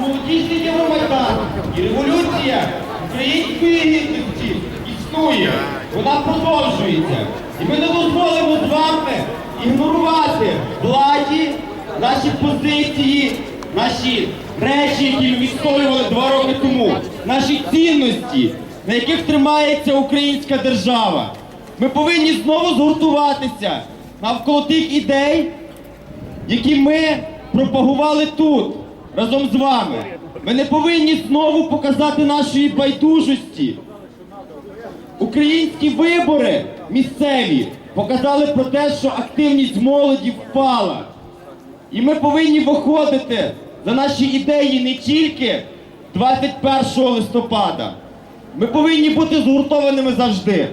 що молодіжний і революція української гідності існує. Вона продовжується. І ми не дозволимо з вами ігнорувати владі наші позиції, наші речі, які відстоювали два роки тому, наші цінності, на яких тримається українська держава. Ми повинні знову згуртуватися навколо тих ідей, які ми пропагували тут разом з вами. Ми не повинні знову показати нашої байдужості. Українські вибори місцеві показали про те, що активність молоді впала. І ми повинні виходити за наші ідеї не тільки 21 листопада. Ми повинні бути згуртованими завжди.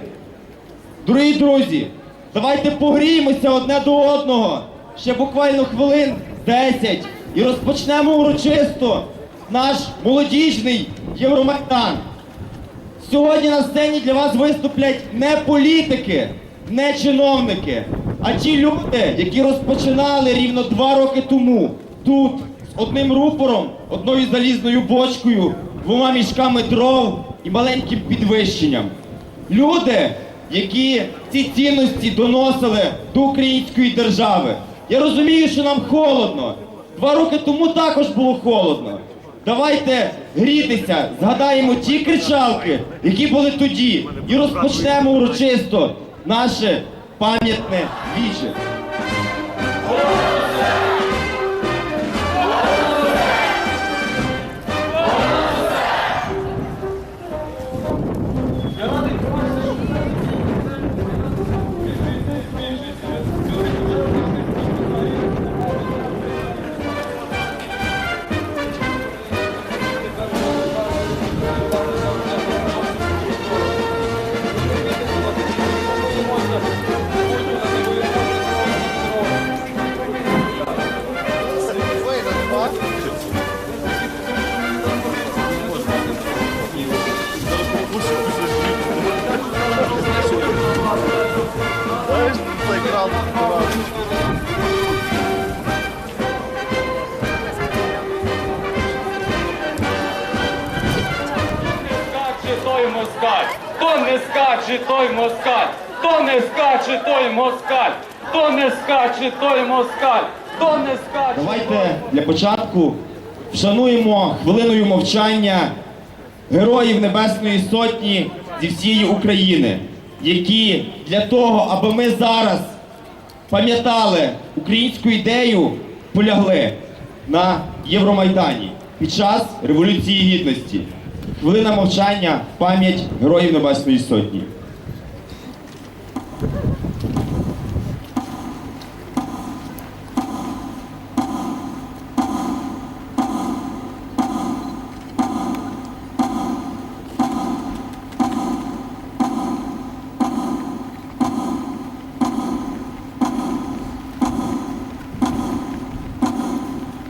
Дорогі друзі, давайте погріємося одне до одного ще буквально хвилин 10 і розпочнемо урочисто наш молодіжний Євромайдан. Сьогодні на сцені для вас виступлять не політики, не чиновники, а ті люди, які розпочинали рівно два роки тому тут з одним рупором, одною залізною бочкою, двома мішками дров і маленьким підвищенням. Люди, які ці цінності доносили до української держави. Я розумію, що нам холодно. Два роки тому також було холодно. Давайте грітися, згадаємо ті кричалки, які були тоді, і розпочнемо урочисто наше пам'ятне віче. Скаче той москаль, хто не скаче той москаль, хто не скаче той москаль, хто не скаче той москаль, хто не скаче. Давайте для початку вшануємо хвилиною мовчання героїв Небесної Сотні зі всієї України, які для того, аби ми зараз пам'ятали українську ідею, полягли на Євромайдані під час Революції Гідності. Хвилина мовчання пам'ять героїв Небесної Сотні.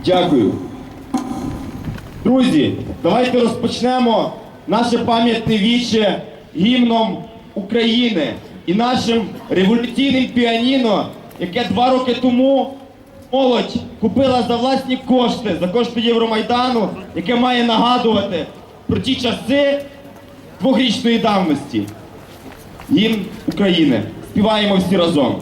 Дякую. Друзі, давайте розпочнемо наше пам'ятне віче гімном України і нашим революційним піаніно, яке два роки тому молодь купила за власні кошти, за кошти Євромайдану, яке має нагадувати про ті часи двохрічної давності. Гімн України. Співаємо всі разом.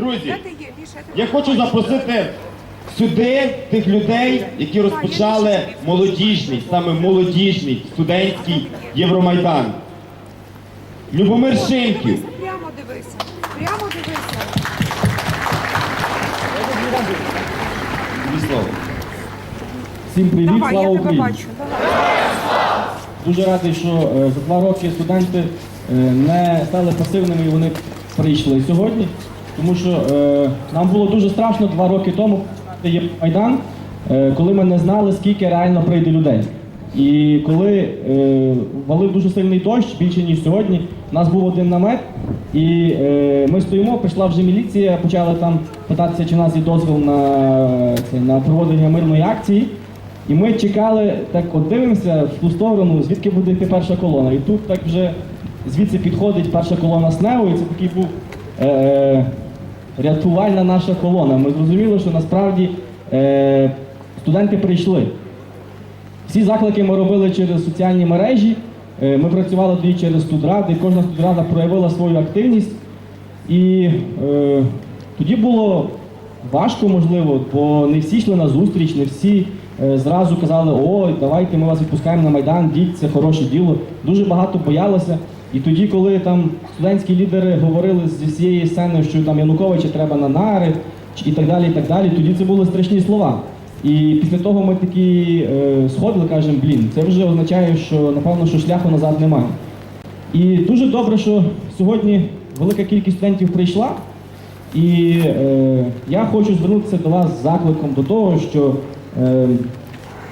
Друзі, я хочу запросити сюди тих людей, які розпочали молодіжний, саме молодіжний студентський Євромайдан. Любомир Дивися, Прямо дивися. Прямо дивися. Всім привіт, слава Україні! Дуже радий, що е, за два роки студенти е, не стали пасивними і вони прийшли сьогодні. Тому що е, нам було дуже страшно два роки тому, коли є Майдан, е, коли ми не знали, скільки реально прийде людей. І коли е, валив дуже сильний дощ, більше ніж сьогодні, у нас був один намет, і е, ми стоїмо, прийшла вже міліція, почали там питатися, чи в нас є дозвіл на, це, на проводення мирної акції. І ми чекали, так от дивимося в ту сторону, звідки буде йти перша колона. І тут так вже звідси підходить перша колона СНЕУ, і це такий був е, рятувальна наша колона. Ми зрозуміли, що насправді е, студенти прийшли. Всі заклики ми робили через соціальні мережі. Е, Ми працювали тоді через студради, кожна студрада проявила свою активність. І е, тоді було важко, можливо, бо не всі йшли на зустріч, не всі е, зразу казали, ой, давайте ми вас відпускаємо на Майдан, діть, це хороше діло. Дуже багато боялися. І тоді, коли там студентські лідери говорили зі всієї сцени, що там Януковича треба на нари і так далі, і так далі, тоді це були страшні слова. І після того ми такі е, сходили, кажемо, блін, це вже означає, що напевно, що шляху назад немає. І дуже добре, що сьогодні велика кількість студентів прийшла. І е, я хочу звернутися до вас з закликом до того, що е,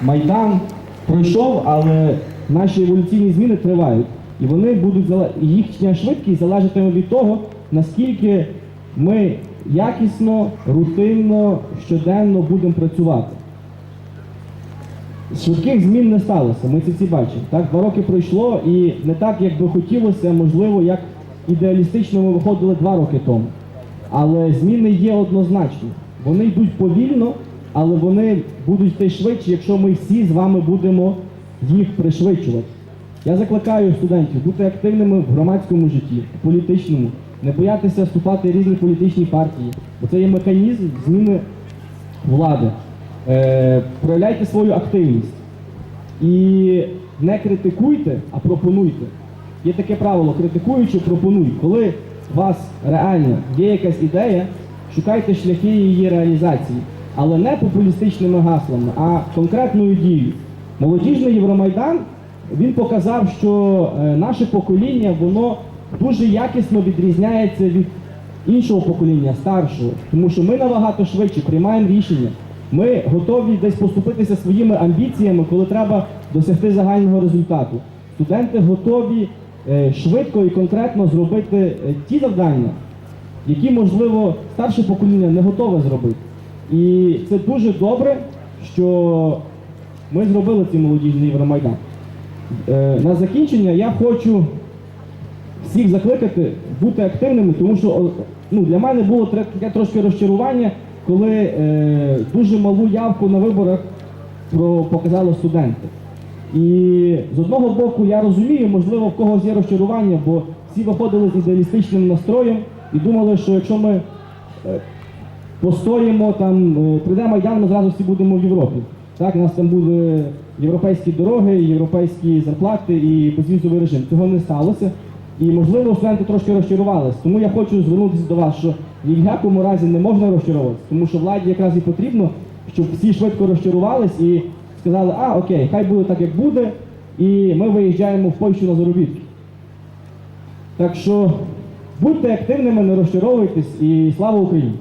Майдан пройшов, але наші еволюційні зміни тривають. І вони будуть їхня швидкість залежатиме від того, наскільки ми якісно, рутинно, щоденно будемо працювати. Швидких змін не сталося, ми це всі бачимо. Так, два роки пройшло і не так, як би хотілося, можливо, як ідеалістично ми виходили два роки тому. Але зміни є однозначні. Вони йдуть повільно, але вони будуть йти швидше, якщо ми всі з вами будемо їх пришвидшувати. Я закликаю студентів бути активними в громадському житті, в політичному, не боятися вступати в різні політичні партії, бо це є механізм зміни влади. Е, проявляйте свою активність. І не критикуйте, а пропонуйте. Є таке правило, критикуючи, пропонуй. Коли у вас реально є якась ідея, шукайте шляхи її реалізації. Але не популістичними гаслами, а конкретною дією. Молодіжний Євромайдан він показав, що е, наше покоління воно дуже якісно відрізняється від іншого покоління, старшого, тому що ми набагато швидше приймаємо рішення. Ми готові десь поступитися своїми амбіціями, коли треба досягти загального результату. Студенти готові е, швидко і конкретно зробити е, ті завдання, які, можливо, старше покоління не готове зробити. І це дуже добре, що ми зробили цей молодіжний Євромайдан. Е, На закінчення я хочу всіх закликати бути активними, тому що ну, для мене було таке трошки розчарування, коли е, дуже малу явку на виборах показали студенти. І з одного боку я розумію, можливо, в когось є розчарування, бо всі виходили з ідеалістичним настроєм і думали, що якщо ми е, постоїмо там, е, прийде Майдан, ми зразу всі будемо в Європі. Так, у нас там були європейські дороги, європейські зарплати і безвізовий режим. Цього не сталося. І можливо студенти трошки розчарувалися. Тому я хочу звернутися до вас, що ні в якому разі не можна розчаруватися, тому що владі якраз і потрібно, щоб всі швидко розчарувались і сказали, а окей, хай буде так, як буде, і ми виїжджаємо в Польщу на заробітки. Так що будьте активними, не розчаровуйтесь і слава Україні!